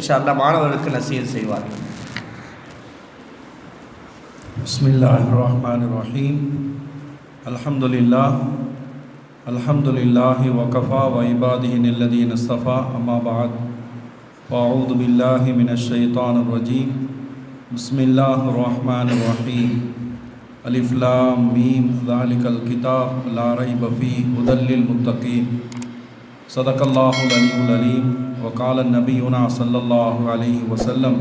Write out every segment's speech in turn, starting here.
உஸ்தாத் அவங்க நம்ம இடத்துல இன்ஷா அல்லாஹ் மாணவர்களுக்கு நசீர் செய்வார்கள் بسم الله الرحمن الرحيم الحمد لله الحمد لله وكفى وعباده الذين اصطفى أما بعد فأعوذ بالله من الشيطان الرجيم بسم الله الرحمن الرحيم ألف لام ميم ذلك الكتاب لا ريب فيه هدى للمتقين صدق الله العلي العليم وقال النبينا صلى الله عليه وسلم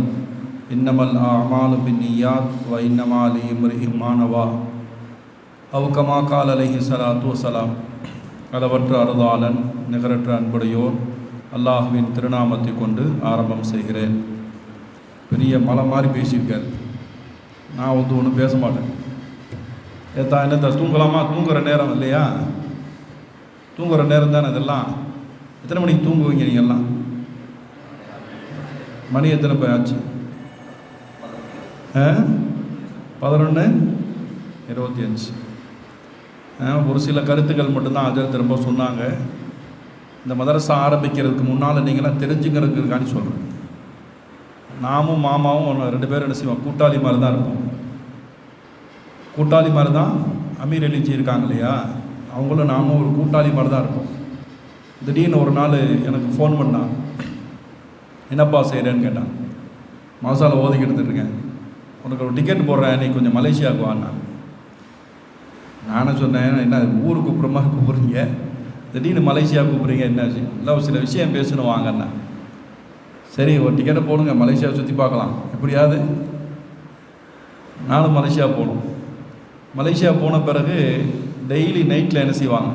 إنما الأعمال بالنيات وإنما لامرئ ما نوى أو كما قال عليه الصلاة والسلام அளவற்ற அருளாளன் நிகரற்ற அன்புடையோர் அல்லாஹுவின் திருநாமத்தை கொண்டு ஆரம்பம் செய்கிறேன் பெரிய மலை மாதிரி பேசியிருக்கார் நான் வந்து ஒன்றும் பேச மாட்டேன் ஏத்தா என்னத்த தூங்கலாமா தூங்குற நேரம் இல்லையா தூங்குற நேரம் தானே இதெல்லாம் எத்தனை மணிக்கு தூங்குவீங்க நீங்கள்லாம் மணி எத்தனை போய் ஆச்சு? பதினொன்று இருபத்தி அஞ்சு. ஒரு சில கருத்துக்கள் மட்டும்தான் அஜர் திரும்ப சொன்னாங்க. இந்த மதரசா ஆரம்பிக்கிறதுக்கு முன்னால் நீங்களாம் தெரிஞ்சுக்கிறதுக்காண்டி சொல்கிறேன் நாமும் மாமாவும் ரெண்டு பேரும் என்ன செய்வோம் கூட்டாளி மாதிரி தான் இருப்போம். கூட்டாளி மாதிரி தான் அமீர் எழுச்சி இருக்காங்க இல்லையா? அவங்களும் நாமும் ஒரு கூட்டாளி மாதிரி தான் இருப்போம். திடீர்னு ஒரு நாள் எனக்கு ஃபோன் பண்ணான் என்னப்பா செய்கிறேன்னு கேட்டான் மசாலா ஓதிக்கிட்டு இருக்கேன் உனக்கு ஒரு டிக்கெட் போடுறேன் நீ கொஞ்சம் மலேசியாவுக்கு வாண்ணா. நானும் சொன்னேன் என்ன ஊருக்கு கூப்பிட்றமா கூப்பிட்றீங்க? திடீர்னு மலேசியா கூப்பிட்றீங்க என்ன விஷயம் இல்லை ஒரு சில விஷயம் பேசணும் வாங்கண்ணா. சரி ஒரு டிக்கெட்டை போடுங்க மலேசியாவை சுற்றி பார்க்கலாம். எப்படியாவது நானும் மலேசியா போகணும். மலேசியா போன பிறகு டெய்லி நைட்டில் என்ன செய்வாங்க?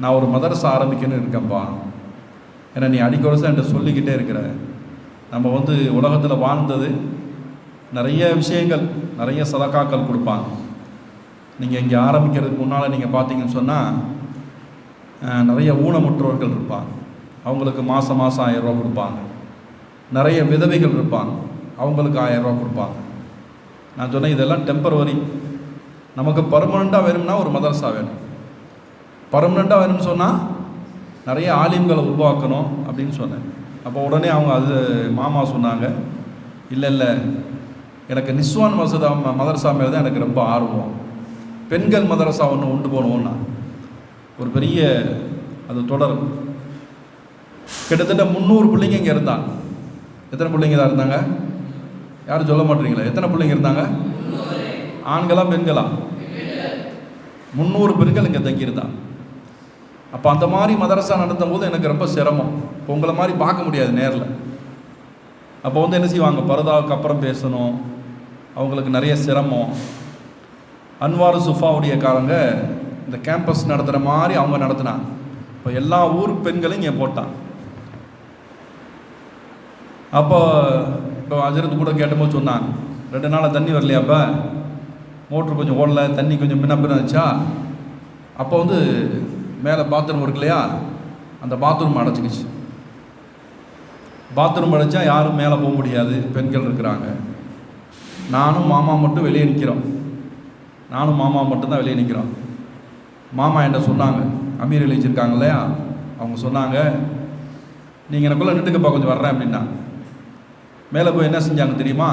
நான் ஒரு மதரசை ஆரம்பிக்கணும்னு இருக்கேன்ப்பா ஏன்னா நீ அடிக்கொரசா என்கிட்ட சொல்லிக்கிட்டே இருக்கிற. நம்ம வந்து உலகத்தில் வாழ்ந்தது நிறைய விஷயங்கள் நிறைய சதக்காக்கள் கொடுப்பாங்க. நீங்கள் இங்கே ஆரம்பிக்கிறதுக்கு முன்னால் நீங்கள் பார்த்தீங்கன்னு சொன்னால் நிறைய ஊனமுற்றோர்கள் இருப்பாங்க. அவங்களுக்கு மாதம் மாதம் ஆயிரரூவா கொடுப்பாங்க. நிறைய விதவைகள் இருப்பாங்க. அவங்களுக்கு ஆயிரரூவா கொடுப்பாங்க. நான் சொன்னேன் இதெல்லாம் டெம்பரவரி நமக்கு பர்மனெண்ட்டாக வேணும்னா ஒரு மதரசா வேணும். பர்மனெண்ட்டாக வேணும்னு சொன்னால் நிறைய ஆலிம்களை உருவாக்கணும் அப்படின்னு சொன்னேன். அப்போ உடனே அவங்க அது மாமா சொன்னாங்க இல்லை இல்லை எனக்கு நிஸ்வான் மசதா மதரசா மேலே தான் எனக்கு ரொம்ப ஆர்வம். பெண்கள் மதரசா ஒன்று உண்டு போகணும்னா ஒரு பெரிய அது தொடர். கிட்டத்தட்ட முந்நூறு பிள்ளைங்க இங்கே இருந்தாங்க. எத்தனை பிள்ளைங்க தான் இருந்தாங்க? யாரும் சொல்ல மாட்டீங்களா? எத்தனை பிள்ளைங்க இருந்தாங்க? ஆண்களா பெண்களா? முந்நூறு பெண்கள் இங்கே தங்கியிருந்தாங்க அப்போ அந்த மாதிரி மதரசா நடத்தும் போது எனக்கு ரொம்ப சிரமம். உங்களை மாதிரி பார்க்க முடியாது நேரில். அப்போ வந்து என்ன செய்வாங்க? பரதாவுக்கு அப்புறம் பேசணும். அவங்களுக்கு நிறைய சிரமம். அன்வார் சுஃபாவுடைய காரங்க இந்த கேம்பஸ் நடத்துகிற மாதிரி அவங்க நடத்தினாங்க. இப்போ எல்லா ஊர் பெண்களையும் இங்கே போட்டான் அப்போ இப்போ அஜரத்து கூட கேட்டபோது சொன்னாங்க ரெண்டு நாளாக தண்ணி வரலையாப்ப மோட்ரு கொஞ்சம் ஓடல தண்ணி கொஞ்சம் முன்ன பின்ன இருந்துச்சா அப்போ வந்து மேலே பாத்ரூம் இருக்கு இல்லையா? அந்த பாத்ரூம் அடைச்சிக்கிச்சு பாத்ரூம் அடைச்சா யாரும் மேலே போக முடியாது. பெண்கள் இருக்கிறாங்க. நானும் மாமா மட்டும் வெளியே நிற்கிறோம் நானும் மாமா மட்டும்தான் வெளியே நிற்கிறோம் மாமா என்கிட்ட சொன்னாங்க. அமீர் எழுதிச்சிருக்காங்க இல்லையா? அவங்க சொன்னாங்க நீங்கள் எனக்குள்ளே நின்றுக்கப்பா கொஞ்சம் வர்றேன் அப்படின்னா. மேலே போய் என்ன செஞ்சாங்க தெரியுமா?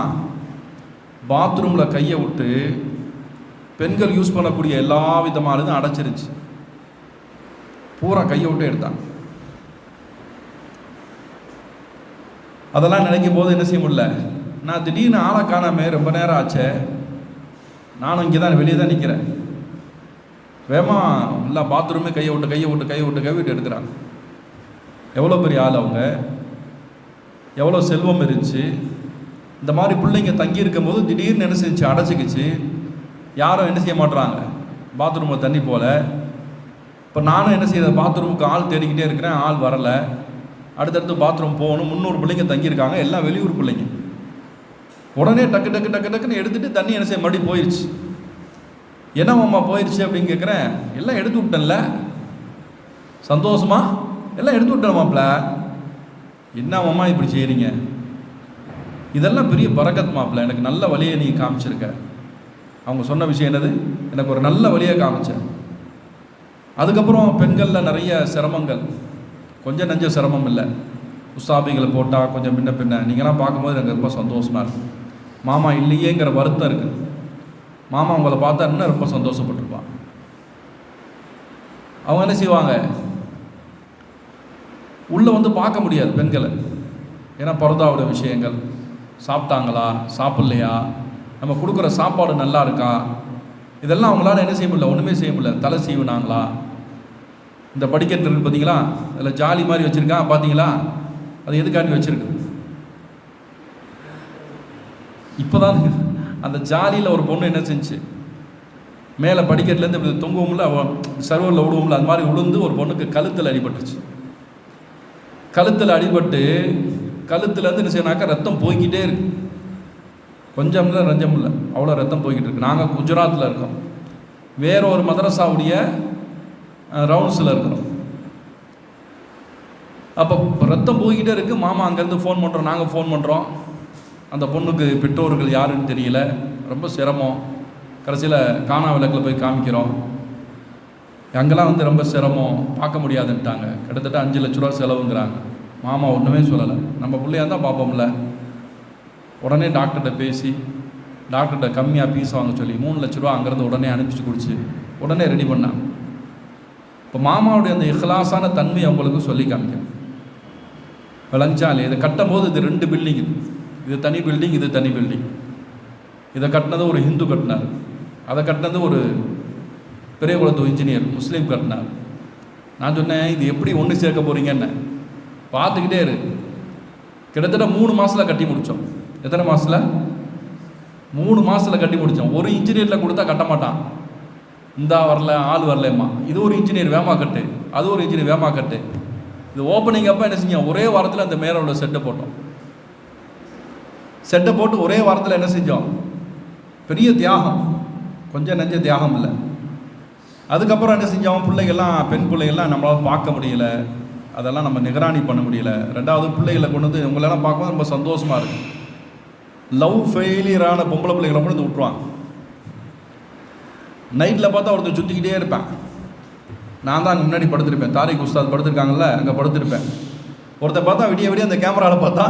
பாத்ரூமில் கையை விட்டு பெண்கள் யூஸ் பண்ணக்கூடிய எல்லா விதமானதும் அடைச்சிருச்சு. பூரா கையை விட்டு எடுத்தான். அதெல்லாம் நினைக்கும் போது என்ன செய்ய முடியல? நான் திடீர்னு ஆளை காணாமே ரொம்ப நேரம் ஆச்சே. நானும் இங்கே தான் வெளியே தான் நிற்கிறேன். வேமா இல்லை பாத்ரூமே கையை விட்டு கையை விட்டு கையை விட்டு கை விட்டு எடுக்கிறாங்க. எவ்வளோ பெரிய ஆள் அவங்க? எவ்வளோ செல்வம் இருந்துச்சு? இந்த மாதிரி பிள்ளைங்க தங்கி இருக்கும்போது திடீர்னு என்ன செஞ்சு? அடைச்சிக்கிச்சு யாரும் என்ன செய்ய மாட்டுறாங்க பாத்ரூமில் தண்ணி போல். இப்போ நானும் என்ன செய்ய பாத்ரூமுக்கு ஆள் தேடிக்கிட்டே இருக்கிறேன் ஆள் வரலை. அடுத்தடுத்து பாத்ரூம் போகணும் முந்நூறு பிள்ளைங்க தங்கியிருக்காங்க எல்லாம் வெளியூர் பிள்ளைங்க. உடனே டக்கு டக்கு டக்கு டக்குன்னு எடுத்துட்டு தண்ணி என்ன செய்ய மறுபடி போயிடுச்சு என்ன மாமா போயிடுச்சு அப்படின்னு கேட்குறேன் எல்லாம் எடுத்து விட்டேன்ல. சந்தோஷமா? எல்லாம் எடுத்து விட்டேன் மாப்பிள்ள. என்ன மாமா இப்படி செய்கிறீங்க இதெல்லாம் பெரிய பறக்கத் மாப்பிள்ள எனக்கு நல்ல வழியை நீ காமிச்சிருக்க. அவங்க சொன்ன விஷயம் என்னது? எனக்கு ஒரு நல்ல வழியை காமிச்சேன் அதுக்கப்புறம் பெண்களில் நிறைய சிரமங்கள். கொஞ்சம் நஞ்ச சிரமம் இல்லை. உசாபிகளை போட்டால் கொஞ்சம் முன்ன பின்ன. நீங்களாம் பார்க்கும்போது எனக்கு ரொம்ப சந்தோஷமாக இருக்கும் மாமா இல்லையேங்கிற வருத்தம் இருக்குது மாமா உங்களை பார்த்தா இன்னும் ரொம்ப சந்தோஷப்பட்டிருப்பான். அவங்க என்ன செய்வாங்க? உள்ளே வந்து பார்க்க முடியாது பெண்களை. ஏன்னா பரதாவோட விஷயங்கள். சாப்பிட்டாங்களா? சாப்பிட்லையா? நம்ம கொடுக்குற சாப்பாடு நல்லா இருக்கா? இதெல்லாம் அவங்களால என்ன செய்ய முடியல ஒன்றுமே செய்ய முடியல. தலை செய்வினாங்களா இந்த படிக்கட்டு இருக்குது பார்த்தீங்களா அதில் ஜாலி மாதிரி வச்சுருக்கான் பார்த்தீங்களா அது எதுக்காண்டி வச்சுருக்கு இப்போ தான் அந்த ஜாலியில் ஒரு பொண்ணு என்ன செஞ்சு மேலே படிக்கட்டுலேருந்து இப்படி தொங்குவோம்ல சர்வரில் விடுவோம்ல அந்த மாதிரி விழுந்து ஒரு பொண்ணுக்கு கழுத்தில் அடிபட்டுச்சு கழுத்தில் அடிபட்டு கழுத்துலேருந்து என்ன செய்யணாக்கா ரத்தம் போய்கிட்டே இருக்குது கொஞ்சம் இல்லை ரஞ்சம் இல்லை அவ்வளோ ரத்தம் போய்கிட்டு இருக்கு. நாங்கள் குஜராத்தில் இருக்கோம். வேற ஒரு மதரசாவுடைய ரவுண்ட்ஸில் இருக்கிறோம். அப்போ ரத்தம் போய்கிட்டே இருக்கு. மாமா அங்கேருந்து ஃபோன் பண்ணுறோம் நாங்கள் ஃபோன் பண்ணுறோம் அந்த பொண்ணுக்கு பெற்றோர்கள் யாருன்னு தெரியல. ரொம்ப சிரமம். கடைசியில் காணா விளக்கில் போய் காமிக்கிறோம். அங்கெல்லாம் வந்து ரொம்ப சிரமம். பார்க்க முடியாதுன்ட்டாங்க. கிட்டத்தட்ட அஞ்சு லட்ச ரூபா செலவுங்கிறாங்க. மாமா ஒன்றுமே சொல்லலை. நம்ம பிள்ளையா தான் பார்ப்போம்ல. உடனே டாக்டர்கிட்ட பேசி டாக்டர்கிட்ட கம்மியாக பீஸ் வாங்க சொல்லி மூணு லட்ச ரூபா அங்கேருந்து உடனே அனுப்பிச்சு கொடுத்து உடனே ரெடி பண்ணாங்க. இப்போ மாமாவுடைய அந்த இஹ்லாஸான தன்மை அவங்களுக்கு சொல்லி காமிக்கணும் விளஞ்சாலே இதை கட்டும் போது இது ரெண்டு பில்டிங் இது. தனி பில்டிங் இது தனி பில்டிங் இதை கட்டினது ஒரு ஹிந்து கட்டினார். அதை கட்டினது ஒரு பெரிய குளத்து இன்ஜினியர் முஸ்லீம் கட்டினார். நான் சொன்னேன் இது எப்படி ஒன்று சேர்க்க போகிறீங்கன்னு பார்த்துக்கிட்டே இரு. கிட்டத்தட்ட மூணு மாதத்தில் கட்டி முடித்தோம் எத்தனை மாதத்தில் மூணு மாதத்தில் கட்டி முடித்தோம் ஒரு இன்ஜினியரில் கொடுத்தா கட்ட மாட்டான். இந்தா வரல ஆள் வரலம்மா. இது ஒரு இன்ஜினியர் வேமா கட்டு. அது ஒரு இன்ஜினியர் வேமா கட்டு. இது ஓப்பனிங் அப்போ என்ன செஞ்சோம் ஒரே வாரத்தில் அந்த மேலே உள்ள செட்டை போட்டோம் செட்டை போட்டு ஒரே வாரத்தில் என்ன செஞ்சோம் பெரிய தியாகம். கொஞ்சம் நெஞ்ச தியாகம் இல்லை. அதுக்கப்புறம் என்ன செஞ்சோம் பிள்ளைகள்லாம் பெண் பிள்ளைகள்லாம் நம்மளால் பார்க்க முடியல. அதெல்லாம் நம்ம நிகராணி பண்ண முடியல. ரெண்டாவது பிள்ளைகளை கொண்டு வந்து இவங்களெல்லாம் பார்க்கும்போது ரொம்ப சந்தோஷமாக இருக்குது லவ் ஃபெயிலியரான பொம்பளை பிள்ளைகளை கொண்டு வந்து விட்ருவாங்க நைட்டில் பார்த்தா ஒருத்தர் சுற்றிக்கிட்டே இருப்பேன். நான் தான் அங்கே முன்னாடி படுத்திருப்பேன். தாரிக் உஸ்தாத் படுத்திருக்காங்கல்ல அங்கே படுத்திருப்பேன். ஒருத்தர் பார்த்தா விடிய விடிய அந்த கேமராவில் பார்த்தா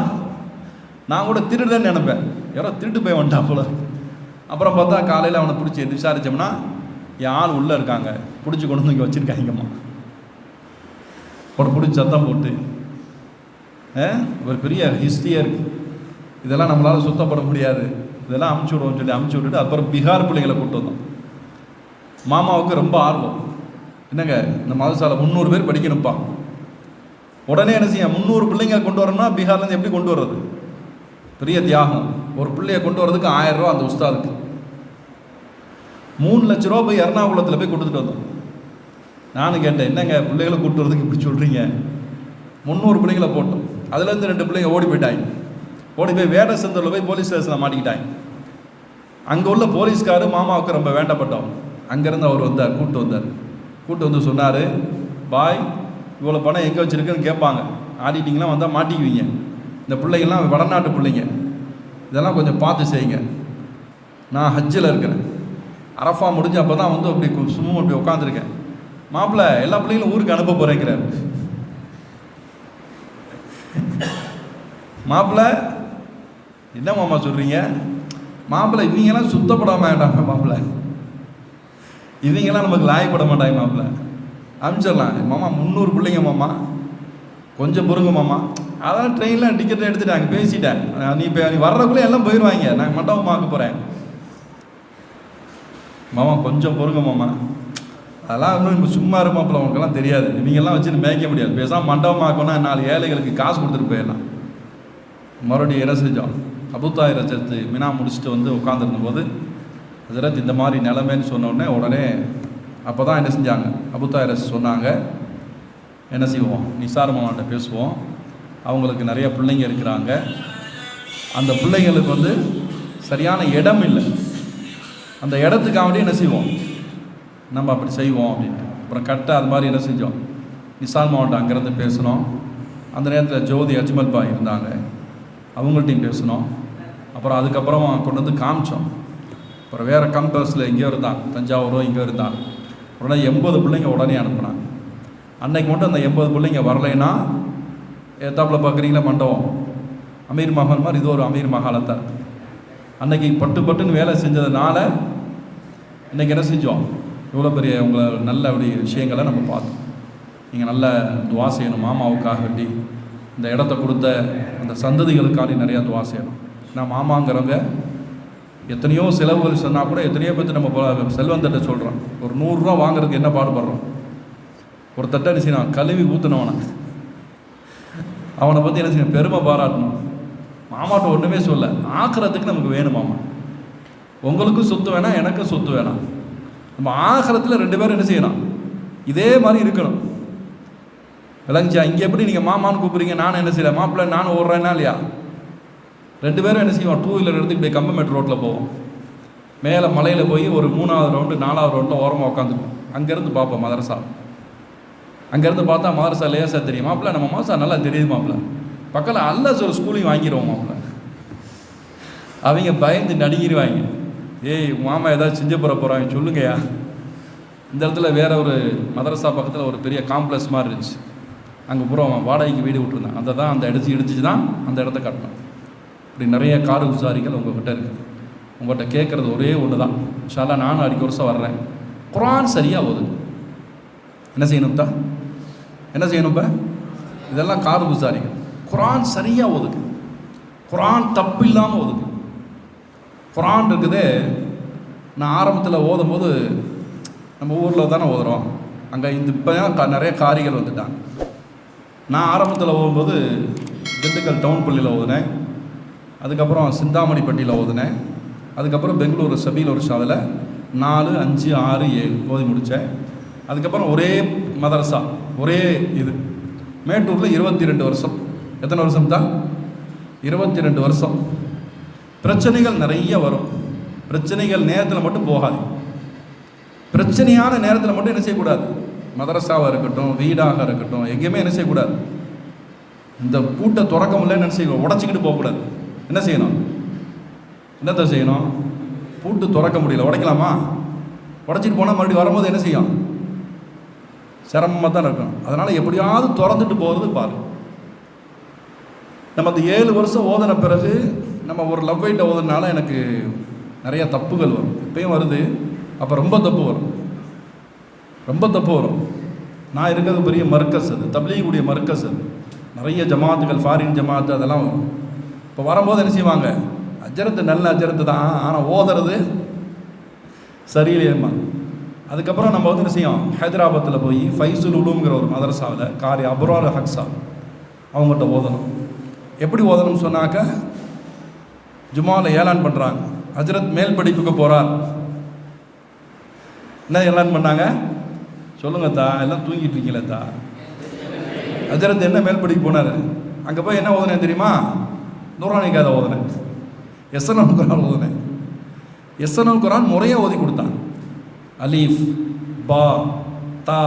நான் கூட திருடுறேன்னு நினைப்பேன். யாரோ திருட்டு போய் வந்துட்டான் போல. அப்புறம் பார்த்தா காலையில் அவனை பிடிச்சி விசாரித்தோம்னா என் ஆள் உள்ளே இருக்காங்க. பிடிச்சி கொண்டு வந்து இங்கே வச்சுருக்காங்கம்மா. அப்புறம் பிடிச்சி சத்தம் போட்டு ஆ, ஒரு பெரிய ஹிஸ்ட்ரியாக இருக்குது இதெல்லாம் நம்மளால் சுத்தப்பட முடியாது. இதெல்லாம் அமுச்சு விடுவோம்னு சொல்லி அமுச்சு விட்டுட்டு அப்புறம் பீகார் பிள்ளைங்களை கூப்பிட்டு வந்தோம். மாமாவுக்கு ரொம்ப ஆர்வம். என்னங்க இந்த மதசாலை முந்நூறு பேர் படிக்கணும்ப்பா. உடனே என்ன செய்ய முந்நூறு பிள்ளைங்க கொண்டு வரணும்னா பீகார்லேருந்து எப்படி கொண்டு வர்றது? பெரிய தியாகம். ஒரு பிள்ளைய கொண்டு வரதுக்கு ஆயிரம் ரூபா அந்த உஸ்தாதுக்கு. மூணு லட்ச ரூபா போய் எர்ணாகுளத்தில் போய் கொடுத்துட்டு வந்தோம். நானும் கேட்டேன் என்னங்க பிள்ளைகளை கூப்பிட்டு வரதுக்கு இப்படி சொல்கிறீங்க முந்நூறு பிள்ளைங்களை போட்டோம். அதுலேருந்து ரெண்டு பிள்ளைங்க ஓடி போயிட்டாங்க. ஓடி போய் வேட செந்தூரில் போய் போலீஸ் ஸ்டேஷனில் மாட்டிக்கிட்டாங்க. அங்கே உள்ள போலீஸ்காரு மாமாவுக்கு ரொம்ப வேண்டப்பட்டோம். அங்கேருந்து அவர் வந்தார் கூப்பிட்டு வந்தார். கூப்பிட்டு வந்து சொன்னார் பாய் இவ்வளோ பணம் எங்கே வச்சுருக்குன்னு கேட்பாங்க. ஆடிட்டிங்கெலாம் வந்தால் மாட்டிக்குவீங்க. இந்த பிள்ளைங்கள்லாம் வடநாட்டு பிள்ளைங்க. இதெல்லாம் கொஞ்சம் பார்த்து செய்யுங்க. நான் ஹஜ்ஜில் இருக்கிறேன். அரஃபா முடிஞ்ச அப்போ தான் வந்து அப்படி கு- சும்மா அப்படி உட்காந்துருக்கேன் மாப்பிள்ளை எல்லா பிள்ளைங்களும் ஊருக்கு அனுப்ப போகிறேங்கிறார் மாப்பிள்ளை என்ன மாமா சொல்கிறீங்க மாப்பிள்ளை இவங்கெல்லாம் சுத்தப்பட மாட்டாங்க மாப்பிள்ளை. இவங்கெல்லாம் நமக்கு லாயப்பட மாட்டாங்க மாப்பிள்ளை. அனுப்பிச்சிடலாம் மாமா முந்நூறு பிள்ளைங்க மாமா. கொஞ்சம் பொறுங்க மாமா. அதான் ட்ரெயினில் டிக்கெட் எடுத்துட்டாங்க பேசிட்டேன். நீ இப்போ நீ வர்றதுக்குள்ளே எல்லாம் போயிடுவாங்க நான் பார்க்க போகிறேன் மாமா கொஞ்சம் பொறுங்க மாமா. அதெல்லாம் இன்னும் சும்மா சும்மா இருமாப்பில் உனக்கெல்லாம் தெரியாது. இவங்கெல்லாம் வச்சு மேய்க்க முடியாது. பேசாமல் மண்டபமாக்கணும் நாலு ஏழைகளுக்கு காசு கொடுத்துட்டு போயிடலாம். மறுபடியும் என்ன செஞ்சோம் ரஜத்து மினா முடிச்சுட்டு வந்து உட்காந்துருந்தபோது ஹசரத் இந்த மாதிரி நிலைமைன்னு சொன்னோடனே உடனே அப்போ தான் என்ன செஞ்சாங்க? அபுத்தாய் ரஸ் சொன்னாங்க என்ன செய்வோம்? நிசார் மாமாட்ட பேசுவோம். அவங்களுக்கு நிறைய பிள்ளைங்க இருக்கிறாங்க. அந்த பிள்ளைங்களுக்கு வந்து சரியான இடம் இல்லை. அந்த இடத்துக்காக என்ன செய்வோம்? நம்ம அப்படி செய்வோம் அப்படின்ட்டு. அப்புறம் கரெக்டாக அது மாதிரி என்ன செஞ்சோம்? நிசால் மாவட்டம் அங்கேருந்து பேசினோம். அந்த நேரத்தில் ஜோதி அஜ்மல் பாய் இருந்தாங்க. அவங்கள்ட்டையும் பேசினோம். அப்புறம் அதுக்கப்புறம் கொண்டு வந்து காமிச்சோம். அப்புறம் வேறு கம்பஸில் எங்கேயோ இருந்தான் தஞ்சாவூரோ இங்கே இருந்தான். உடனே எண்பது பிள்ளைங்க உடனே அனுப்புனாங்க. அன்னைக்கு மட்டும் அந்த எண்பது பிள்ளைங்க வரலைன்னா ஏத்தாப்பில் பார்க்குறீங்களா மண்டபம்? அமீர் மகால் மாதிரி இது ஒரு அமீர் மகாலத்தை. அன்னைக்கு பட்டு பட்டுன்னு வேலை செஞ்சதுனால இன்றைக்கி என்ன செஞ்சோம்? இவ்வளோ பெரிய உங்களை நல்ல அப்படி விஷயங்களை நம்ம பார்த்தோம். நீங்கள் நல்ல துவா செய்யணும் மாமாவுக்காக வேண்டி. இந்த இடத்த கொடுத்த அந்த சந்ததிகளுக்காண்டி நிறையா துவா செய்யணும். நான் மாமாங்கிறவங்க எத்தனையோ செலவுகள் சொன்னால் கூட எத்தனையோ பேர்த்து நம்ம செல்வந்தட்டை செல்வந்தட்ட சொல்கிறோம் ஒரு நூறுரூவா வாங்குறதுக்கு என்ன பாடுபடுறோம்? ஒரு தட்டை என்ன செய்யணும்? கழுவி ஊற்றினவனை அவனை பற்றி என்ன செய்யணும்? பெருமை பாராட்டணும். மாமாட்ட ஒன்றுமே சொல்ல. ஆக்கிறதுக்கு நமக்கு வேணும் மாமா. உங்களுக்கும் சொத்து வேணாம் எனக்கும் சொத்து வேணாம் நம்ம ஆகிறத்தில் ரெண்டு பேரும் என்ன செய்யணும்? இதே மாதிரி இருக்கணும். விளங்குச்சா? இங்கே எப்படி நீங்கள் மாமான்னு கூப்பிட்றீங்க? நானும் என்ன செய்யலை? மாப்பிள்ளை நானும் ஓடுறேன்னா இல்லையா? ரெண்டு பேரும் என்ன செய்வோம்? டூ வீலர் எடுத்து இப்படி கம்பமெட் ரோட்டில் போவோம். மேலே மலையில் போய் ஒரு மூணாவது ரவுண்டு நாலாவது ரவுண்டில் ஓரமாக உட்காந்துக்குவோம் அங்கேருந்து பார்ப்போம் மதரசா. அங்கேருந்து பார்த்தா மதரசா லேசாக தெரியும். மாப்பிள்ள நம்ம மாதா நல்லா தெரியுது மாப்பிள்ள. பக்கத்தில் அல்ல ஒரு ஸ்கூலையும் வாங்கிடுவோம் மாப்பிள்ள. அவங்க பயந்து நடுங்கிடுவாங்க ஏய் மாமா ஏதாவது செஞ்ச போகிற போகிறாங்க சொல்லுங்கய்யா. இந்த இடத்துல வேற ஒரு மதரசா பக்கத்தில் ஒரு பெரிய காம்ப்ளெக்ஸ் மாதிரி இருந்துச்சு. அங்கே பூரா வாடகைக்கு வீடு விட்டுருந்தான். அதை தான் அந்த இடத்து இடிச்சு தான் அந்த இடத்த கட்டணும். இப்படி நிறைய காடு உசாரிகள் உங்ககிட்ட இருக்குது உங்கள்கிட்ட கேட்குறது ஒரே ஒன்று தான் ஷாலா நானும் அடிக்க வருஷம் வர்றேன். குரான் சரியாக ஓது என்ன செய்யணும்ப்பா என்ன செய்யணும்ப்ப இதெல்லாம் காது உசாரிகள் குரான் சரியாக ஓதுக்கு குரான் தப்பு இல்லாமல் ஓதுக்கு குரான் இருக்குதே நான் ஆரம்பத்தில் ஓதும்போது நம்ம ஊரில் தானே ஓதுறோம். அங்கே இந்த இப்போ தான் நிறைய காரிகள் வந்துட்டாங்க. நான் ஆரம்பத்தில் ஓதும்போது திண்டுக்கல் டவுன் பள்ளியில் ஓதுனேன். அதுக்கப்புறம் சிந்தாமணிப்பட்டியில் ஓதுனேன். அதுக்கப்புறம் பெங்களூர் சபீல் ஒரு சாதில் நாலு அஞ்சு ஆறு ஏழு ஓதி முடித்தேன். அதுக்கப்புறம் ஒரே மதரசா ஒரே இது. மேட்டூரில் இருபத்தி ரெண்டு வருஷம். எத்தனை வருஷம் தான் இருபத்தி ரெண்டு வருஷம். பிரச்சனைகள் நிறைய வரும். பிரச்சனைகள் நேரத்தில் மட்டும் போகாது. பிரச்சனையான நேரத்தில் மட்டும் என்ன செய்யக்கூடாது? மதரசாவாக இருக்கட்டும் வீடாக இருக்கட்டும் எங்கேயுமே என்ன செய்யக்கூடாது. இந்த பூட்டை திறக்க முடியல என்ன செய்யணும் உடச்சிக்கிட்டு போகக்கூடாது. என்ன செய்யணும்? என்னத்தை செய்யணும்? பூட்டு திறக்க முடியல. உடைக்கலாமா? உடச்சிட்டு போனால் மறுபடியும் வரும்போது என்ன செய்யும் சிரமமாக தான் இருக்கும் அதனால் எப்படியாவது திறந்துட்டு போகிறது பாரு. நம்ம அந்த ஏழு வருஷம் ஓதின பிறகு நம்ம ஒரு லவ் வைட்டை ஓதுனால எனக்கு நிறைய தப்புகள் வரும். இப்பயும் வருது. அப்போ ரொம்ப தப்பு வரும். ரொம்ப தப்பு வரும். நான் இருக்கிறது பெரிய மர்க்கஸ் அது. தப்லீகுடைய மர்க்கஸ் அது. நிறைய ஜமாத்துகள் ஃபாரின் ஜமாத்து அதெல்லாம் வரும். இப்போ வரும்போது என்ன செய்வாங்க? அஜரத்து நல்ல அஜரத்து தான். ஆனால் ஓதுறது சரியில்லையம்மா. அதுக்கப்புறம் நம்ம வந்து என்ன செய்யும்? ஹைதராபாத்தில் போய் ஃபைசுல் உலுங்கிற ஒரு மதரசாவில் காரி அபுரார் ஹக்ஸா அவங்ககிட்ட ஓதணும். எப்படி ஓதணும்னு சொன்னாக்க ஜுமாவில் ஏலான் பண்ணுறாங்க ஹஜரத் மேல் படிப்புக்கு போகிறார் என்ன ஏலான் பண்ணாங்க? சொல்லுங்கத்தா எல்லாம் தூங்கிட்டு இருக்கீங்களே தா. ஹஜரத் என்ன மேல் படிப்பு போனார்? அங்கே போய் என்ன ஓதுனேன் தெரியுமா? நூறானி கதை ஓதுனேன். எஸ்என்எம் குரான் ஓதுனேன். எஸ்என்எம் குரான் முறையாக ஓதி கொடுத்தான். அலீஃப் பா தா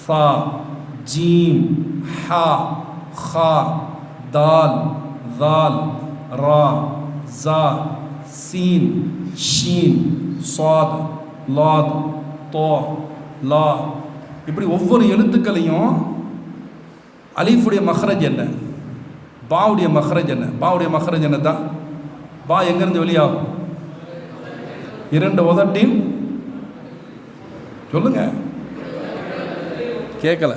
ஃபா ஜீம் ஹா ஹா தால் தால் ரா ஜா சீன் ஷீன் சாத் லாத் தோ லா. இப்படி ஒவ்வொரு எழுத்துக்களையும் அலீஃபுடைய மஹரஜ் என்ன? பாவுடைய மஹரஜ் என்ன? பாவுடைய மஹரஜ் என்ன தான் பா எங்கேருந்து வெளியாகும்? இரண்டு உதட்டின். சொல்லுங்க. கேட்கல.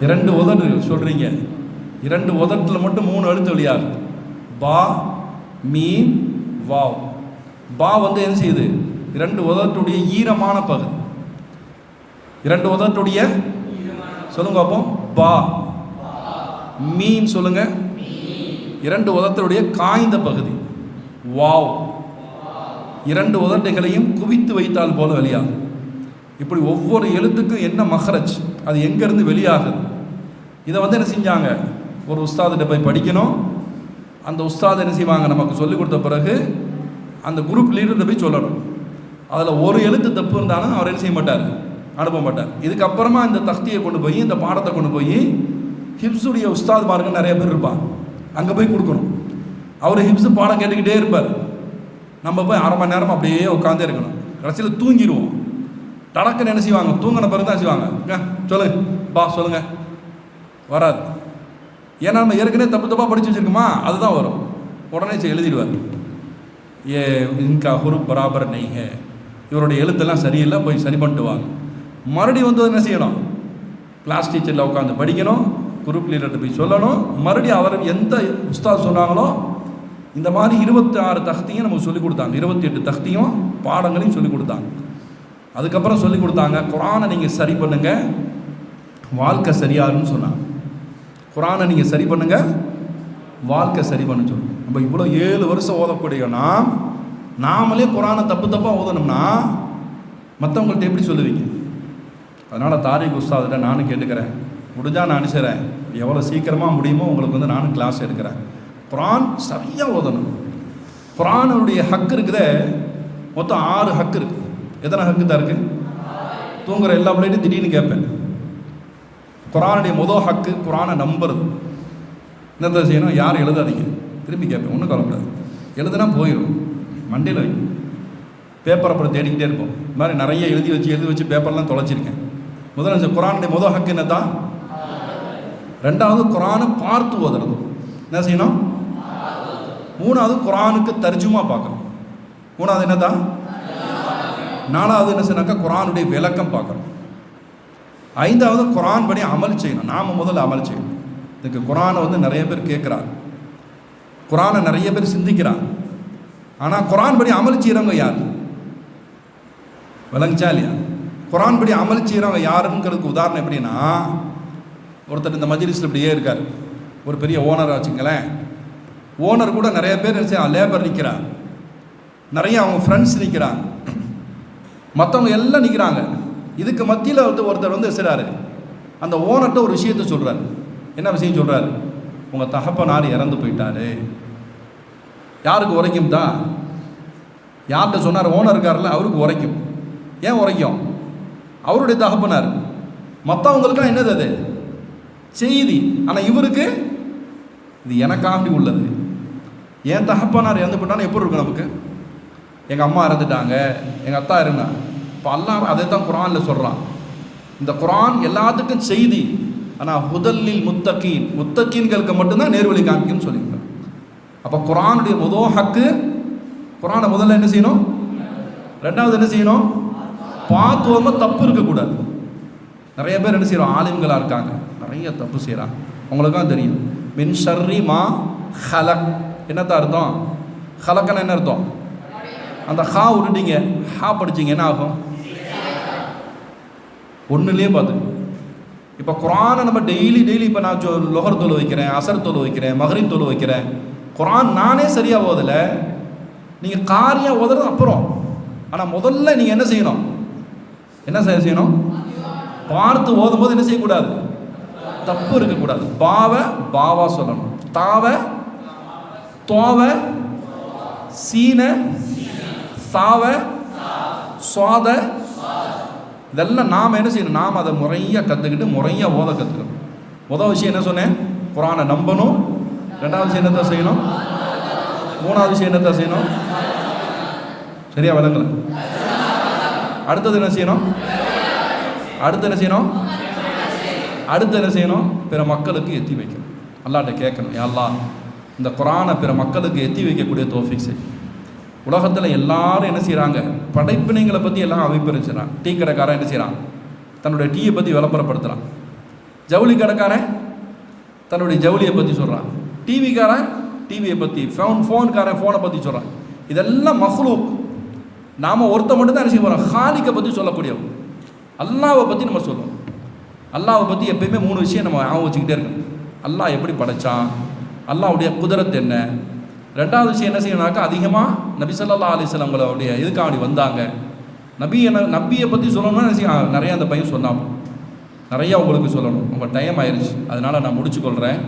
இரண்டு உதடு சொல்கிறீங்க இரண்டு உதட்டில் மட்டும் மூணு எழுத்து வெளியாகும். பா மீன் வாவ். பா வந்து என்ன செய்யுது? இரண்டு உதட்டுடைய ஈரமான பகுதி. இரண்டு உதட்டுடைய சொல்லுங்க பார்ப்போம் பா. மீன் சொல்லுங்க. இரண்டு உதத்தினுடைய காய்ந்த பகுதி. வாவ். இரண்டு உதட்டைகளையும் குவித்து வைத்தால் போல வெளியாகும் இப்படி ஒவ்வொரு எழுத்துக்கும் என்ன மஹரஜ்? அது எங்கேருந்து வெளியாகுது? இதை வந்து என்ன செஞ்சாங்க? ஒரு உஸ்தாதிட்ட போய் படிக்கணும். அந்த உஸ்தாத் என்ன செய்வாங்க? நமக்கு சொல்லிக் கொடுத்த பிறகு அந்த குரூப் லீடர்கிட்ட போய் சொல்லணும். அதில் ஒரு எழுத்து தப்பு இருந்தாலும் அவர் என்ன செய்ய மாட்டார்? அனுப்ப மாட்டார். இதுக்கப்புறமா இந்த தக்தியை கொண்டு போய் இந்த பாடத்தை கொண்டு போய் ஹிப்ஸுடைய உஸ்தாத்மார்கள் நிறைய பேர் இருப்பாங்க. அங்கே போய் கொடுக்கணும். அவர் ஹிப்ஸு பாடம் கேட்டுக்கிட்டே இருப்பார். நம்ம போய் அரை மணி நேரம் அப்படியே உட்காந்தே இருக்கணும். கடைசியில் தூங்கிடுவோம். டடக்குன்னு என்ன செய்வாங்க? தூங்கின பிறகு தான் செய்வாங்க. சொல்லுங்க பா சொல்லுங்க. வராது. ஏன்னா நம்ம ஏற்கனவே தப்பு தப்பாக படித்து வச்சுருக்கோமா? அதுதான் வரும். உடனே சரி எழுதிடுவார். ஏ இன்கா ஹுரு பராபர் நெய்ஹ. இவருடைய எழுத்தெல்லாம் சரியில்லை போய் சரி பண்ணிட்டு வாங்க. மறுபடியும் வந்து என்ன செய்யணும்? கிளாஸ் டீச்சரில் உட்காந்து படிக்கணும். குரூப் லீடர்கிட்ட போய் சொல்லணும். மறுபடியும் அவர் எந்த உஸ்தாத் சொன்னாங்களோ இந்த மாதிரி இருபத்தி ஆறு தகத்தையும் நமக்கு சொல்லிக் கொடுத்தாங்க. இருபத்தி எட்டு தகத்தையும் பாடங்களையும் சொல்லிக் கொடுத்தாங்க. அதுக்கப்புறம் சொல்லிக் கொடுத்தாங்க குரானை நீங்கள் சரி பண்ணுங்கள் வாழ்க்கை சரியாருன்னு சொன்னாங்க. குரானை நீங்கள் சரி பண்ணுங்கள் வாழ்க்கை சரி பண்ண சொல்லணும் நம்ம இவ்வளோ ஏழு வருஷம் ஓதக்கூடியன்னா நாமளே குரானை தப்பு தப்பாக ஓதணும்னா மற்றவங்கள்ட்ட எப்படி சொல்லுவீங்க? அதனால் தாரிக் உஸ்தாதிட்ட நானும் கேட்டுக்கிறேன். முடிஞ்சால் நான் அனுப்பிச்சிடுறேன் எவ்வளோ சீக்கிரமாக முடியுமோ உங்களுக்கு வந்து நானும் கிளாஸ் எடுக்கிறேன். குரான் சரியாக ஓதணும். குரானுடைய ஹக்கு இருக்குதே. மொத்தம் ஆறு ஹக்கு இருக்குது எத்தனை ஹக்கு தான் இருக்குது தூங்குற எல்லா பிள்ளைட்டும் திடீர்னு கேட்பேன். குரானுடைய மொதல் ஹக்கு குரானை நம்புறது. என்னத்தை செய்யணும்? யார் எழுதாதீங்க. திரும்பி கேட்பேன். ஒன்றும் கவலைப்படாது. எழுதுனா போயிடும் மண்டையில் வைக்கும் பேப்பர் அப்புறம் தேடிக்கிட்டே இருப்போம். இந்த மாதிரி நிறைய எழுதி வச்சு எழுதி வச்சு பேப்பர்லாம் தொலைச்சிருக்கேன். முதல்ல குரானுடைய முதல் ஹக்கு என்னதான் ரெண்டாவது குரானை பார்த்து ஓதுறது. என்ன செய்யணும்? மூணாவது குரானுக்கு தர்ஜுமா பார்க்கணும். மூணாவது என்னதான் நாலாவது என்ன செய்யணாக்கா குரானுடைய விளக்கம் பார்க்கணும். ஐந்தாவது குரான் படி அமல் செய்யணும். நாம் முதல்ல அமல் செய்யணும். இதுக்கு குரானை வந்து நிறைய பேர் கேட்குறாங்க குரானை நிறைய பேர் சிந்திக்கிறாங்க ஆனால் குரான் படி அமல் செய்கிறவங்க யார்? விளங்குச்சா இல்லையா? குரான் படி அமல் செய்கிறவங்க யாருங்கிறதுக்கு உதாரணம் எப்படின்னா ஒருத்தர் இந்த மஜ்லிஸில் இப்படியே இருக்கார். ஒரு பெரிய ஓனர் வச்சுங்களேன். ஓனர் கூட நிறைய பேர் லேபர் நிற்கிறாங்க நிறைய அவங்க ஃப்ரெண்ட்ஸ் நிற்கிறாங்க மற்றவங்க எல்லாம் நிற்கிறாங்க இதுக்கு மத்தியில் வந்து ஒருத்தர் வந்து சிறார். அந்த ஓனர்கிட்ட ஒரு விஷயத்த சொல்கிறார் என்ன விஷயம் சொல்கிறாரு உங்கள் தகப்பனார் இறந்து போயிட்டாரு. யாருக்கு உரைக்கும் தான்? யார்கிட்ட சொன்னார்? ஓனர் இருக்கார்ல அவருக்கு உரைக்கும். ஏன் உரைக்கும்? அவருடைய தகப்பனார். மற்றவங்களுக்குலாம் என்னது அது? செய்தி. ஆனால் இவருக்கு இது எனக்காண்டி உள்ளது. என் தகப்பனார் இறந்து போட்டாலும் எப்படி இருக்கும் நமக்கு? எங்கள் அம்மா இறந்துட்டாங்க எங்கள் அத்தா இருந்தாங்க இப்போ அல்லாஹ் அதை தான் குரானில் சொல்கிறான் இந்த குரான் எல்லாத்துக்கும் செய்தி. ஆனால் முதலில் முத்தக்கீன் முத்தக்கீன்களுக்கு மட்டும்தான் நேர்வழி காமிக்குன்னு சொல்லியிருக்கேன் அப்போ குரானுடைய முதோ ஹக்கு குரானை முதல்ல என்ன செய்யணும்? ரெண்டாவது என்ன செய்யணும்? பார்த்து தப்பு இருக்கக்கூடாது. நிறைய பேர் என்ன செய்கிறோம் ஆலிம்களாக இருக்காங்க. நிறைய தப்பு செய்யறான் உங்களுக்கு தான் தெரியும். மின் ஷர்ரி மா ஹலக். என்னத்தான் அர்த்தம்? ஹலக்கன்னு என்ன அர்த்தம்? அந்த ஹா விட்டுட்டீங்க. ஹா படிச்சீங்க. என்ன ஆகும்? ஒன்றுலேயே பார்த்து இப்போ குரானை நம்ம டெய்லி டெய்லி இப்போ நான் சொ லொஹர் தொழு வைக்கிறேன் அசர் தொழு வைக்கிறேன் மஹரிப் தொழு வைக்கிறேன். குரான் நானே சரியாக ஓதல. நீங்கள் காரியம் ஓதுறது அப்புறம். ஆனால் முதல்ல நீங்கள் என்ன செய்யணும்? என்ன செய்ய செய்யணும்? பார்த்து ஓதும் போது என்ன செய்யக்கூடாது? தப்பு இருக்கக்கூடாது. பாவ பாவா சொல்லணும். தாவ தோவ சீன சாவ சுவாத இதெல்லாம் நாம் என்ன செய்யணும்? நாம் அதை முறையாக கற்றுக்கிட்டு முறையாக ஓத கற்றுக்கணும் முதல் விஷயம் என்ன சொன்னேன்? குரானை நம்பணும். ரெண்டாவது விஷயம் என்னத்தை செய்யணும்? மூணாவது விஷயம் என்னத்தை செய்யணும்? சரியா விளங்கல? அடுத்தது என்ன செய்யணும்? அடுத்து என்ன செய்யணும்? அடுத்து என்ன செய்யணும்? பிற மக்களுக்கு எத்தி வைக்கணும். அல்லாட்ட கேட்கணும் எல்லா இந்த குரானை பிற மக்களுக்கு எத்தி வைக்கக்கூடிய தோஃபிக் உலகத்தில் எல்லாரும் என்ன செய்கிறாங்க படைப்பினைங்களை பற்றி எல்லாம் அபிப்பிரிச்சிடறான் டீ கடைக்காரன் என்ன செய்கிறான் தன்னுடைய டீயை பற்றி விளம்பரப்படுத்துகிறான் ஜவுளி கடைக்காரன் தன்னுடைய ஜவுளியை பற்றி சொல்கிறான் டிவிக்காரன் டிவியை பற்றி ஃபோன் ஃபோன்காரன் ஃபோனை பற்றி சொல்கிறான் இதெல்லாம் மஹ்லூக் நாம் ஒருத்த மட்டும்தான் என்ன செய்ய போகிறோம் ஹாலிக்கை பற்றி சொல்லக்கூடியவன். அல்லாவை பற்றி நம்ம சொல்லுவோம் அல்லாவை பற்றி எப்பயுமே மூணு விஷயம் நம்ம ஞாபகம் வச்சுக்கிட்டே இருக்கணும். அல்லாஹ் எப்படி படைச்சான்? அல்லாவுடைய குதிரத் என்ன? ரெண்டாவது விஷயம் என்ன செய்யணும்னாக்கா அதிகமாக நபி ஸல்லல்லாஹு அலிஸ்லாம்களுடைய இதுக்காக அப்படி வந்தாங்க. நபி என்ன நபியை பற்றி சொல்லணும்னா என்ன நிறைய அந்த பையன் சொன்னான். நிறையா உங்களுக்கு சொல்லணும். உங்கள் டைம் ஆயிடுச்சு அதனால் நான் முடிச்சுக்கொள்கிறேன்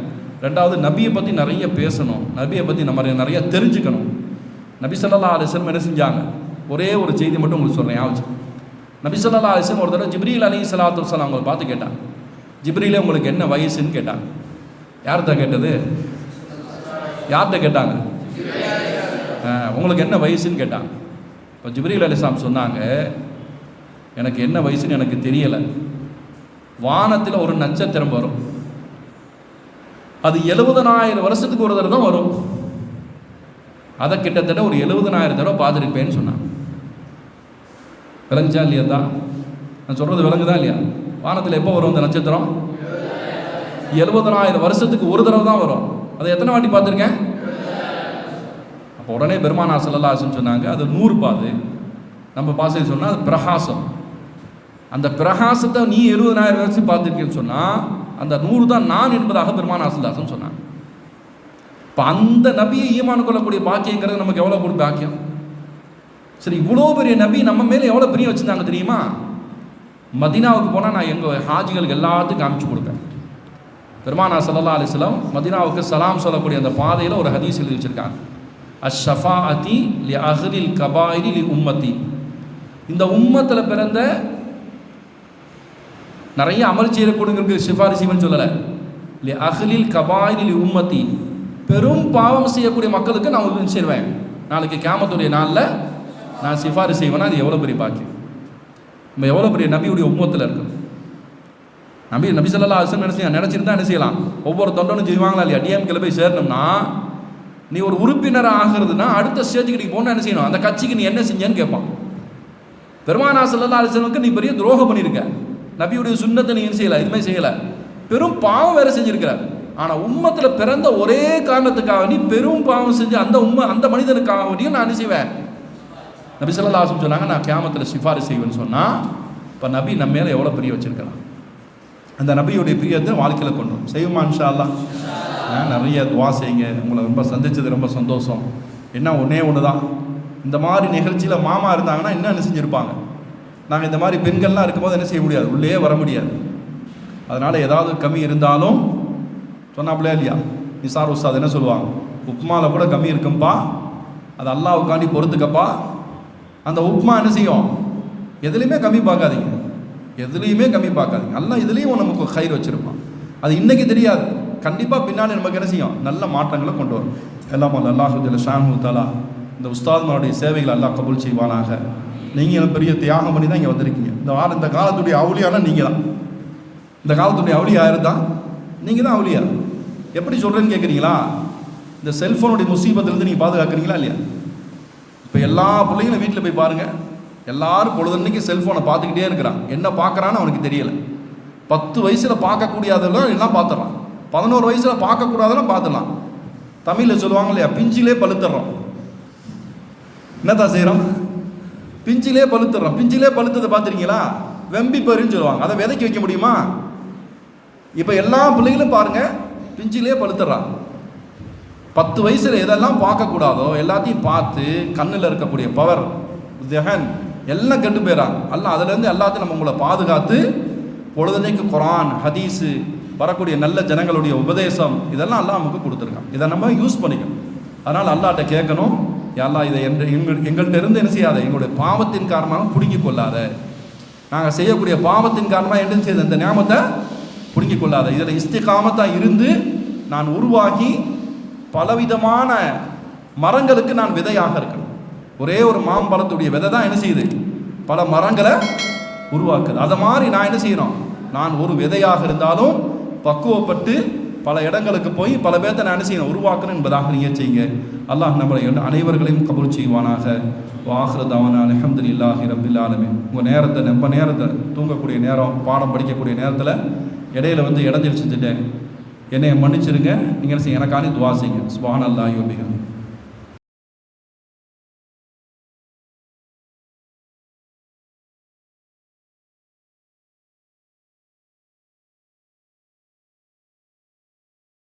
ரெண்டாவது நபியை பற்றி நிறைய பேசணும். நபியை பற்றி நம்ம நிறைய தெரிஞ்சுக்கணும். நபி ஸல்லல்லாஹு அலிஸ்லம் என்ன செஞ்சாங்க? ஒரே ஒரு செய்தி மட்டும் உங்களுக்கு சொல்கிறேன் ஞாபகம் நபிசல்லா ஸல்லல்லாஹு ஒரு தடவை ஜிப்ரீல் அலி சலாத்து வலாம் அவங்களை பார்த்து கேட்டாங்க. ஜிப்ரீலே உங்களுக்கு என்ன வயசுன்னு கேட்டாங்க. யார்கிட்ட கேட்டது? யார்கிட்ட கேட்டாங்க? உங்களுக்கு என்ன வயசுன்னு கேட்டாங்க. இப்போ ஜிப்ரீல் அலிஸ்லாம் சொன்னாங்க எனக்கு என்ன வயசுன்னு எனக்கு தெரியலை. வானத்தில் ஒரு நட்சத்திரம் வரும். அது எழுபதனாயிரம் வருஷத்துக்கு ஒரு தடவை தான் வரும். அதை கிட்டத்தட்ட ஒரு எழுபதனாயிரம் தடவை பார்த்துருப்பேன்னு சொன்னான் விளங்குச்சா இல்லையா தான் நான் சொல்கிறது விளங்குதா இல்லையா? வானத்தில் எப்போ வரும் அந்த நட்சத்திரம்? எழுபதனாயிரம் வருஷத்துக்கு ஒரு தடவை தான் வரும். அதை எத்தனை வாட்டி பார்த்துருக்கேன்? அப்போ உடனே பெருமானா செல்லல்லாசுன்னு சொன்னாங்க அது நூறு பாது. நம்ம பாசையில் சொன்னால் அது பிரகாசம். அந்த பிரகாசத்தை நீ எழுபதனாயிரம் வருஷம் பார்த்துருக்கேன்னு சொன்னால் அந்த நூறு தான் நான் என்பதாக பெருமான் செல்லாசன் சொன்னாங்க இப்போ அந்த நபியை ஈமான் கொள்ளக்கூடிய பாக்கியங்கிறது நமக்கு எவ்வளோ ஒரு பாக்கியம் சரி இவ்வளோ பெரிய நபி நம்ம மேலே எவ்வளோ பெரிய வச்சுருந்தாங்க தெரியுமா? மதினாவுக்கு போனால் நான் எங்கள் ஹாஜிகளுக்கு எல்லாத்துக்கும் காமிச்சு கொடுப்பேன். பெருமானா சல்லா அலிஸ்லாம் மதினாவுக்கு சலாம் சொல்லக்கூடிய அந்த பாதையில் ஒரு ஹதீஸ் எழுதி வச்சுருக்காங்க. அஷ்ஷஃபா அதி லி அஹ்லில் கபாயிரி லி உம்மத்தி. இந்த உம்மத்தில் பிறந்த நிறைய அமல் செய்யக்கூடியவங்களுக்கு சிபாரிசிவன் சொல்லலை. லி அஹ்லில் கபாயிரி லி உம்மத்தி. பெரும் பாவம் செய்யக்கூடிய மக்களுக்கு நான் உதவி செய்வேன். நாளைக்கு கேமத்துடைய நாளில் நான் சிஃபாரிசு செய்வேன்னா அது எவ்வளோ பெரிய பாக்கியம்? நம்ம எவ்வளோ பெரிய நபியுடைய உம்மத்தில் இருக்குது நபி நபி சொல்லா அசன் நினச்சி நினச்சிருந்தா என்ன செய்யலாம்? ஒவ்வொரு தொண்டனும் செய்வாங்களா இல்லையா? டிஎம்கேல போய் சேரணும்னா நீ ஒரு உறுப்பினராக ஆகிறதுனா அடுத்த ஸ்டேஜுக்கு நீ போனால் என்ன செய்யணும்? அந்த கட்சிக்கு நீ என்ன செஞ்சேன்னு கேட்பான். பெருமானா சல்லா அரசனுக்கு நீ பெரிய துரோகம் பண்ணியிருக்க. நபியுடைய சுண்ணத்தை நீ என்ன செய்யலை? எதுவுமே செய்யலை. பெரும் பாவம் வேற செஞ்சிருக்கிற. ஆனால் உம்மத்தில் பிறந்த ஒரே காரணத்துக்காக நீ பெரும் பாவம் செஞ்சு அந்த உண்மை அந்த மனிதனுக்காக வேண்டியும் நான் என்ன செய்வேன்? நபி சொல்லா ஆசம் சொன்னாங்க நான் கேமத்தில் சிஃபாரிசு செய்வேன்னு சொன்னால் இப்போ நபி நம்ம மேலே எவ்வளோ பிரிய வச்சுருக்கிறான்? அந்த நபியுடைய பிரியத்தை வாழ்க்கையில் கொண்டு வரும். செய்யுமா இன்ஷா அல்லாஹ் நிறைய துவா செய்யுங்க. உங்களை ரொம்ப சந்தித்தது ரொம்ப சந்தோஷம். என்ன ஒன்றே ஒன்று தான் இந்த மாதிரி நிகழ்ச்சியில் மாமா இருந்தாங்கன்னா என்ன என்ன செஞ்சுருப்பாங்க? நாங்கள் இந்த மாதிரி பெண்கள்லாம் இருக்கும்போது என்ன செய்ய முடியாது. உள்ளே வர முடியாது. அதனால் ஏதாவது கம்மி இருந்தாலும் சொன்னாப்புலையா இல்லையா? நிசார் உஸ்தாத் என்ன சொல்லுவாங்க? உப்மாவில் கூட கம்மி இருக்கும்பா. அது அல்லாவுக்காண்டி பொறுத்துக்கப்பா. அந்த உப்மா என்ன செய்யும்? எதுலேயுமே கம்மி பார்க்காதீங்க எதுலேயுமே கம்மி பார்க்காதீங்க எல்லாம் இதுலேயும் நமக்கு கயிறு வச்சுருப்பான். அது இன்றைக்கி தெரியாது. கண்டிப்பாக பின்னாடி நமக்கு என்ன செய்யும்? நல்ல மாற்றங்களை கொண்டு வரும். எல்லாம் அல்லாஹுல ஷானு தலா இந்த உஸ்தாத்மாருடைய சேவைகளை எல்லாம் கபூல் செய்வானாக. நீங்கள் பெரிய தியாகம் பண்ணி தான் இங்கே வந்திருக்கீங்க. இந்த வாரம் இந்த காலத்துடைய அவுளியானா நீங்கள் தான். இந்த காலத்துடைய அவுளியா இருந்தால் நீங்கள் தான் அவுளியா? எப்படி சொல்கிறேன்னு கேட்குறீங்களா இந்த செல்ஃபோனுடைய முசீபத்திலேருந்து நீங்கள் பாதுகாக்கிறீங்களா இல்லையா? இப்போ எல்லா பிள்ளைங்களும் வீட்டில் போய் பாருங்கள் எல்லாரும் பொழுதன்னைக்கு செல்ஃபோனை பார்த்துக்கிட்டே இருக்கிறான். என்ன பார்க்குறான்னு அவனுக்கு தெரியலை. பத்து வயசில் பார்க்கக்கூடியதெல்லாம் எல்லாம் பார்த்துடலாம். பதினோரு வயசில் பார்க்கக்கூடாதெல்லாம் பார்த்துடலாம். தமிழில் சொல்லுவாங்க இல்லையா? பிஞ்சிலே பழுத்துறோம். என்னதான் செய்கிறோம் பிஞ்சிலே பழுத்துறோம். பிஞ்சிலே பழுத்ததை பார்த்துருக்கீங்களா? வெம்பி பருன்னு சொல்லுவாங்க. அதை விதைக்க வைக்க முடியுமா? இப்போ எல்லா பிள்ளைகளும் பாருங்கள் பிஞ்சிலே பழுத்துறான். பத்து வயசில் எதெல்லாம் பார்க்கக்கூடாதோ எல்லாத்தையும் பார்த்து கண்ணில் இருக்கக்கூடிய பவர் ஜெகன் எல்லாம் கெட்டு போயிறாங்க. அல்ல அதுலேருந்து எல்லாத்தையும் நம்ம உங்களை பாதுகாத்து பொழுதுனைக்கு குரான் ஹதீஸு வரக்கூடிய நல்ல ஜனங்களுடைய உபதேசம் இதெல்லாம் எல்லாம் நமக்கு கொடுத்துருக்கான். இதை நம்ம யூஸ் பண்ணிக்கணும். அதனால் அல்லாட்ட கேட்கணும். எல்லாம் இதை என்று எங்கள் எங்கள்கிட்ட இருந்து என்ன செய்யாத? எங்களுடைய பாவத்தின் காரணமாக பிடுங்கி கொள்ளாத. நாங்கள் செய்யக்கூடிய பாவத்தின் காரணமாக என்ன செய்யுது இந்த ஞாபகத்தை பிடுங்கி கொள்ளாத. இதில் இஸ்திகாமத்தாக இருந்து நான் உருவாக்கி பலவிதமான மரங்களுக்கு நான் விதையாக இருக்கணும். ஒரே ஒரு மாம்பழத்துடைய விதை தான் என்ன செய்யுது? பல மரங்களை உருவாக்குது. அதை மாதிரி நான் என்ன செய்யணும்? நான் ஒரு விதையாக இருந்தாலும் பக்குவப்பட்டு பல இடங்களுக்கு போய் பல பேர்த்த நான் என்ன செய்யணும்? உருவாக்கணும் என்பதாக நீங்கள் செய்யுங்க. அல்லாஹ் நம்மளை அனைவர்களையும் கபூல் செய்வானாக. வாஹ்ரதாவான அலமதுல்லாஹி ரபில் ஆலமின். உங்கள் நேரத்தை ரொம்ப நேரத்தை தூங்கக்கூடிய நேரம் பாடம் படிக்கக்கூடிய நேரத்தில் இடையில வந்து இடைஞ்சல் செஞ்சுட்டேன். என்னை மன்னிச்சிருங்க. நீங்கள் என்ன செய்ய எனக்காண்டி துவா செய்யுங்க. சுபான் அல்லாஹி வபிகம்